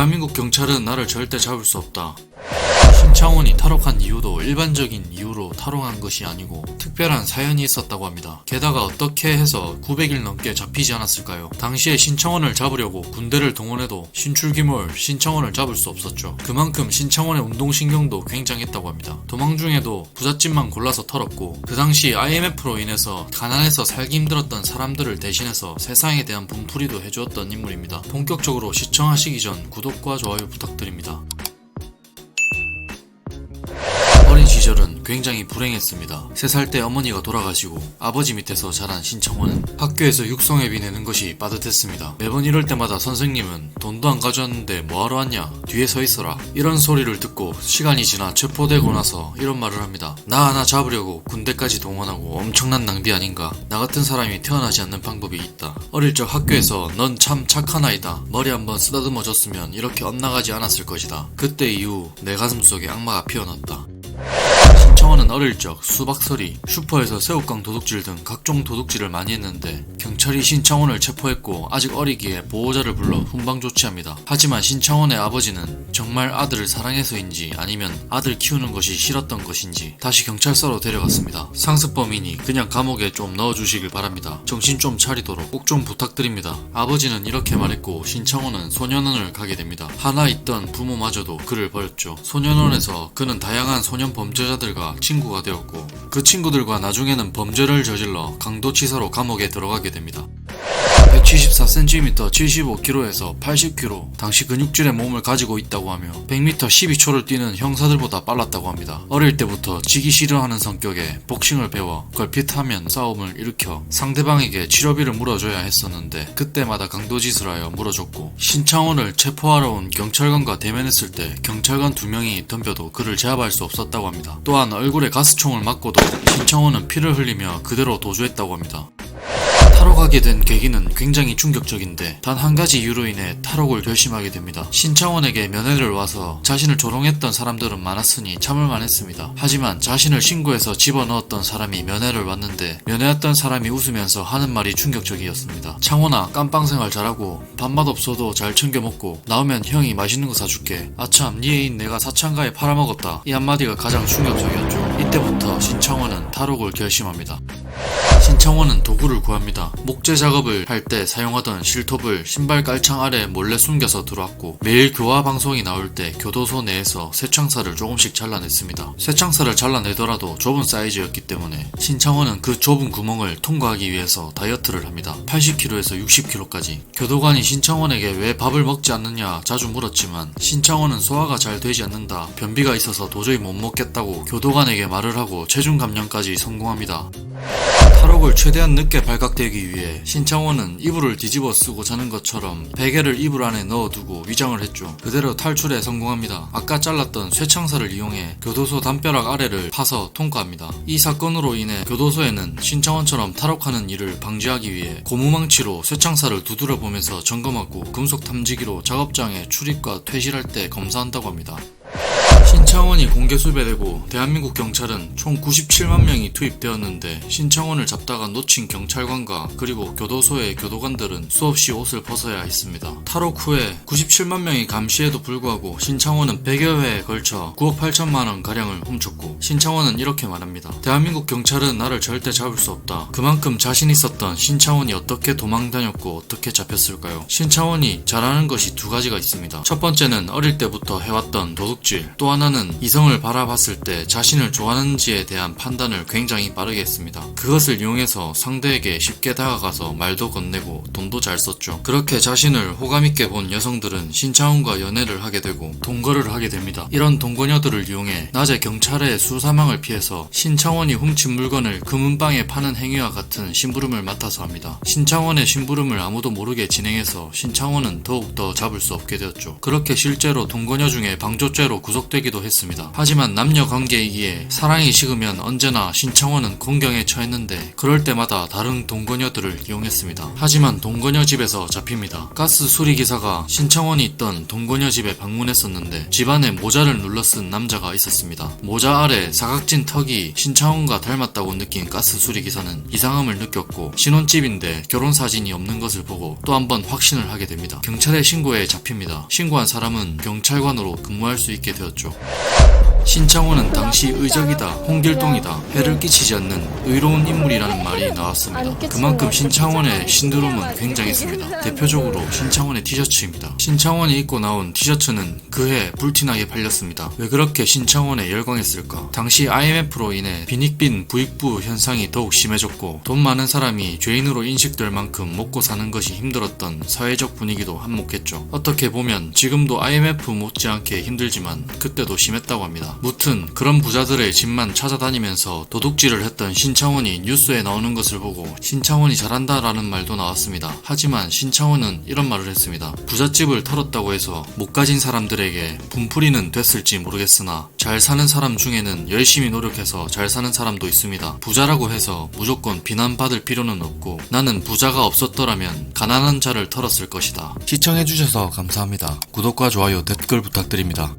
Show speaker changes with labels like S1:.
S1: 대한민국 경찰은 나를 절대 잡을 수 없다. 신창원이 탈옥한 이유도 일반적인 이유로 탈옥한 것이 아니고 특별한 사연이 있었다고 합니다. 게다가 어떻게 해서 900일 넘게 잡히지 않았을까요? 당시에 신창원을 잡으려고 군대를 동원해도 신출귀몰 신창원을 잡을 수 없었죠. 그만큼 신창원의 운동신경도 굉장했다고 합니다. 도망 중에도 부잣집만 골라서 털었고 그 당시 IMF로 인해서 가난해서 살기 힘들었던 사람들을 대신해서 세상에 대한 분풀이도 해주었던 인물입니다. 본격적으로 시청하시기 전 구독과 좋아요 부탁드립니다. 시절은 굉장히 불행했습니다. 3살 때 어머니가 돌아가시고 아버지 밑에서 자란 신청원은 학교에서 육성회비 내는 것이 빠듯했습니다. 매번 이럴 때마다 선생님은 돈도 안 가져왔는데 뭐하러 왔냐? 뒤에 서 있어라. 이런 소리를 듣고 시간이 지나 체포되고 나서 이런 말을 합니다. 나 하나 잡으려고 군대까지 동원하고 엄청난 낭비 아닌가? 나 같은 사람이 태어나지 않는 방법이 있다. 어릴 적 학교에서 넌 참 착한 아이다. 머리 한번 쓰다듬어 줬으면 이렇게 엇나가지 않았을 것이다. 그때 이후 내 가슴 속에 악마가 피어났다. 신청원은 어릴 적 수박서리, 슈퍼에서 새우깡 도둑질 등 각종 도둑질을 많이 했는데 경찰이 신창원을 체포했고 아직 어리기에 보호자를 불러 훈방 조치합니다. 하지만 신창원의 아버지는 정말 아들을 사랑해서인지 아니면 아들 키우는 것이 싫었던 것인지 다시 경찰서로 데려갔습니다. 상습범이니 그냥 감옥에 좀 넣어주시길 바랍니다. 정신 좀 차리도록 꼭 좀 부탁드립니다. 아버지는 이렇게 말했고 신창원은 소년원을 가게 됩니다. 하나 있던 부모마저도 그를 버렸죠. 소년원에서 그는 다양한 소년 범죄자들과 친구가 되었고 그 친구들과 나중에는 범죄를 저질러 강도치사로 감옥에 들어가게 됩니다. 174cm, 75kg에서 80kg, 당시 근육질의 몸을 가지고 있다고 하며 100m 12초를 뛰는 형사들보다 빨랐다고 합니다. 어릴 때부터 지기 싫어하는 성격에 복싱을 배워 걸핏하면 싸움을 일으켜 상대방에게 치료비를 물어줘야 했었는데 그때마다 강도짓을 하여 물어줬고 신창원을 체포하러 온 경찰관과 대면했을 때 경찰관 두 명이 덤벼도 그를 제압할 수 없었다고 합니다. 또한 얼굴에 가스총을 맞고도 신창원은 피를 흘리며 그대로 도주했다고 합니다. 탈옥하게 된 계기는 굉장히 충격적인데 단 한 가지 이유로 인해 탈옥을 결심하게 됩니다. 신창원에게 면회를 와서 자신을 조롱했던 사람들은 많았으니 참을만 했습니다. 하지만 자신을 신고해서 집어넣었던 사람이 면회를 왔는데 면회했던 사람이 웃으면서 하는 말이 충격적이었습니다. 창원아 깜빵 생활 잘하고 밥맛 없어도 잘 챙겨 먹고 나오면 형이 맛있는 거 사줄게. 아참 네 애인 내가 사창가에 팔아먹었다. 이 한마디가 가장 충격적이었죠. 이때부터 신창원은 탈옥을 결심합니다. 신창원은 도구를 구합니다. 목재 작업을 할 때 사용하던 실톱을 신발 깔창 아래 몰래 숨겨서 들어왔고 매일 교화 방송이 나올 때 교도소 내에서 쇠창살을 조금씩 잘라냈습니다. 쇠창살을 잘라내더라도 좁은 사이즈였기 때문에 신창원은 그 좁은 구멍을 통과하기 위해서 다이어트를 합니다. 80kg에서 60kg까지. 교도관이 신창원에게 왜 밥을 먹지 않느냐 자주 물었지만 신창원은 소화가 잘 되지 않는다. 변비가 있어서 도저히 못 먹겠다고 교도관에게 말을 하고 체중 감량까지 성공합니다. 탈옥을 최대한 늦게 발각되기 위해 신창원은 이불을 뒤집어 쓰고 자는 것처럼 베개를 이불 안에 넣어두고 위장을 했죠. 그대로 탈출에 성공합니다. 아까 잘랐던 쇠창살을 이용해 교도소 담벼락 아래를 파서 통과합니다. 이 사건으로 인해 교도소에는 신창원처럼 탈옥하는 일을 방지하기 위해 고무망치로 쇠창살을 두드려 보면서 점검하고 금속 탐지기로 작업장에 출입과 퇴실할 때 검사한다고 합니다. 신창원이 공개 수배되고 대한민국 경찰은 총 97만 명이 투입되었는데 신창원을 잡다가 놓친 경찰관과 그리고 교도소의 교도관들은 수없이 옷을 벗어야 했습니다. 탈옥 후에 97만 명이 감시에도 불구하고 신창원은 100여 회에 걸쳐 9억 8천만 원 가량을 훔쳤고 신창원은 이렇게 말합니다. 대한민국 경찰은 나를 절대 잡을 수 없다. 그만큼 자신 있었던 신창원이 어떻게 도망 다녔고 어떻게 잡혔을까요? 신창원이 잘하는 것이 두 가지가 있습니다. 첫 번째는 어릴 때부터 해왔던 도둑질, 또 하나는 이성을 바라봤을 때 자신을 좋아하는지에 대한 판단을 굉장히 빠르게 했습니다. 그것을 이용해서 상대에게 쉽게 다가가서 말도 건네고 돈도 잘 썼죠. 그렇게 자신을 호감있게 본 여성들은 신창훈과 연애를 하게 되고 동거를 하게 됩니다. 이런 동거녀들을 이용해 낮에 경찰의 수사망을 피해서 신창원이 훔친 물건을 금은방에 파는 행위와 같은 심부름을 맡아서 합니다. 신창원의 심부름을 아무도 모르게 진행해서 신창원은 더욱더 잡을 수 없게 되었죠. 그렇게 실제로 동거녀 중에 방조죄로 구속되기도 하기도 했습니다. 하지만 남녀 관계이기에 사랑이 식으면 언제나 신청원은 공경에 처했는데 그럴 때마다 다른 동거녀들을 이용했습니다. 하지만 동거녀 집에서 잡힙니다. 가스 수리 기사가 신청원이 있던 동거녀 집에 방문했었는데 집안에 모자를 눌러 쓴 남자가 있었습니다. 모자 아래 사각진 턱이 신청원과 닮았다고 느낀 가스 수리 기사는 이상함을 느꼈고 신혼집인데 결혼 사진이 없는 것을 보고 또 한 번 확신을 하게 됩니다. 경찰에 신고해 잡힙니다. 신고한 사람은 경찰관으로 근무할 수 있게 되었죠. 신창호는 당시 의적이다, 홍길동이다, 해를 끼치지 않는 의로운 인물이라는 말이 나왔습니다. 그만큼 신창원의 신드롬은 굉장했습니다. 대표적으로 신창원의 티셔츠입니다. 신창원이 입고 나온 티셔츠는 그해 불티나게 팔렸습니다. 왜 그렇게 신창원에 열광했을까? 당시 IMF로 인해 빈익빈 부익부 현상이 더욱 심해졌고 돈 많은 사람이 죄인으로 인식될 만큼 먹고 사는 것이 힘들었던 사회적 분위기도 한몫했죠. 어떻게 보면 지금도 IMF 못지않게 힘들지만 그때 도 심했다고 합니다. 무튼 그런 부자들의 집만 찾아다니면서 도둑질을 했던 신창원이 뉴스에 나오는 것을 보고 신창원이 잘한다라는 말도 나왔습니다. 하지만 신창원은 이런 말을 했습니다. 부잣집을 털었다고 해서 못 가진 사람들에게 분풀이는 됐을지 모르겠으나 잘 사는 사람 중에는 열심히 노력해서 잘 사는 사람도 있습니다. 부자라고 해서 무조건 비난받을 필요는 없고 나는 부자가 없었더라면 가난한 자를 털었을 것이다. 시청해주셔서 감사합니다. 구독과 좋아요 댓글 부탁드립니다.